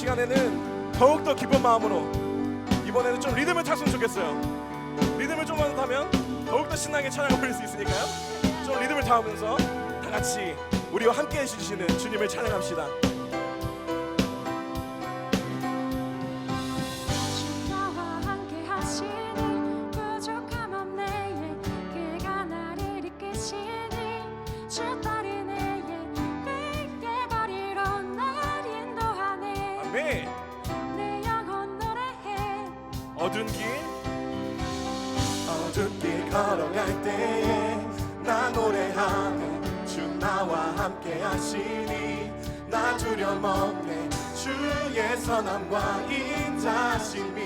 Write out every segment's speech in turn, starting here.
시간에는 더욱더 기쁜 마음으로 이번에는 좀 리듬을 탔으면 좋겠어요. 리듬을 좀만 타면 더욱더 신나게 찬양을 부릴 수 있으니까요. 좀 리듬을 타면서 다 같이 우리와 함께 해주시는 주님을 찬양합시다. 아멘. 내 영혼 노래해 어두운 길? 어두운 길 걸어갈 때에 나 노래하네 주 나와 함께 하시니 나 두려움 없네. 주의 선함과 인자심이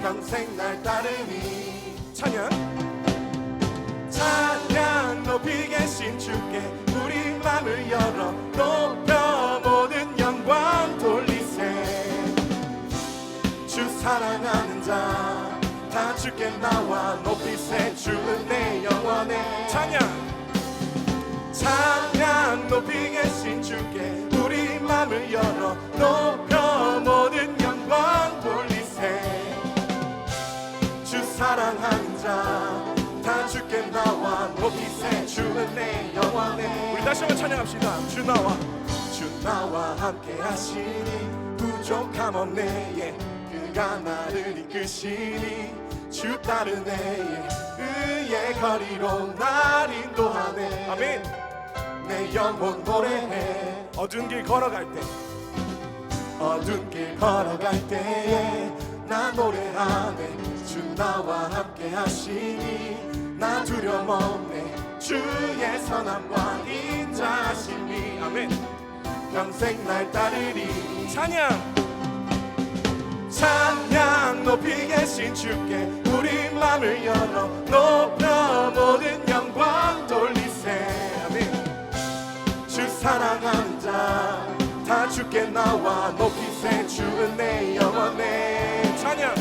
평생 날 따르니. 찬양. 찬양 높이 계신 주께 사랑하는 자 다 주께 나와 높이세 주는 내 영원의 찬양. 찬양 높이 계신 주께 우리 맘을 열어. 높여 모든 영광 돌리세. 주 사랑하는 자 다 주께 나와 높이세 주는 내 영원의 우리 다시 한번 찬양합시다. 주 나와. 주 나와 함께 하시니 부족함 없네. 예. 그가 나를 이끄시니 주 따르네. 예. 의의 거리로 날 인도하네. 아멘. 내 영혼 노래해. 어두운 길 걸어갈 때. 어두운 길 걸어갈 때에 나 노래하네. 주 나와 함께 하시니 나 두려움 없네. 주의 선함과 인자하심이. 아멘. 평생 날 따르리. 찬양 찬양 높이 계신 주께 우리 맘을 열어 높여 모든 영광 돌리세 주 사랑하는 자다 주께 나와 높이세. 주는 내 영원의 찬양.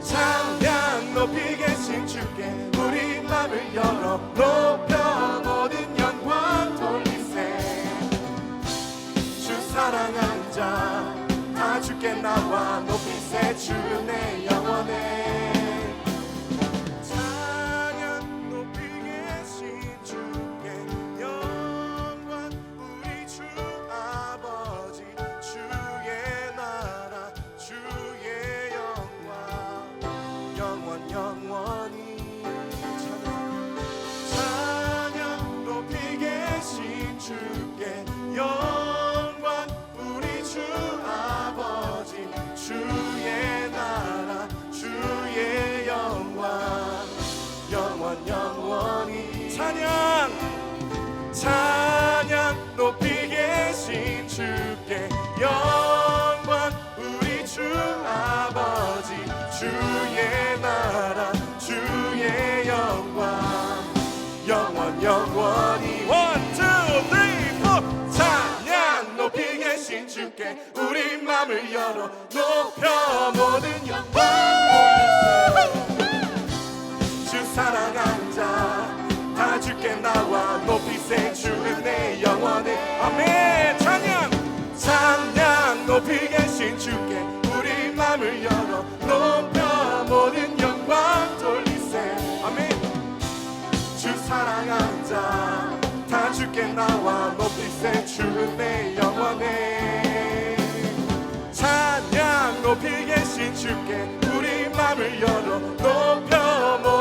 찬양 높이 계신 주께 우리 맘을 열어 높여 모든 영광 돌리세 주 사랑하는 자다 주께 나와 높이세 주는 내 영원의 높이 계신 주께 영광. 우리 주 아버지 주의 나라 주의 영광. 영원 영원히. 원투 쓰리 포 찬양. 높이 계신 주께 우리 맘을 열어 높여 모든 영광. 주 사랑하 주께 나와 높이세 주는 내 영원의 아멘. 찬양. 찬양. 높이 계신 주께 우리 맘을 열어. 높여 모든 영광 돌리세. 아멘. 주 사랑하는 자다 주께 나와 높이세 주는 내 영원의 찬양. 높이 계신 주께 우리 맘을 열어. 높여 모든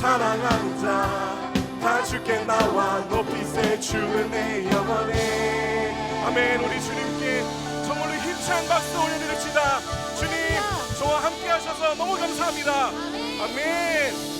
사랑하는 자다 주께 나와 높이세 주는 내 영원의 아멘. 우리 주님께 정말로 힘찬 박수 올려드립시다. 주님 저와 함께 하셔서 너무 감사합니다. 아멘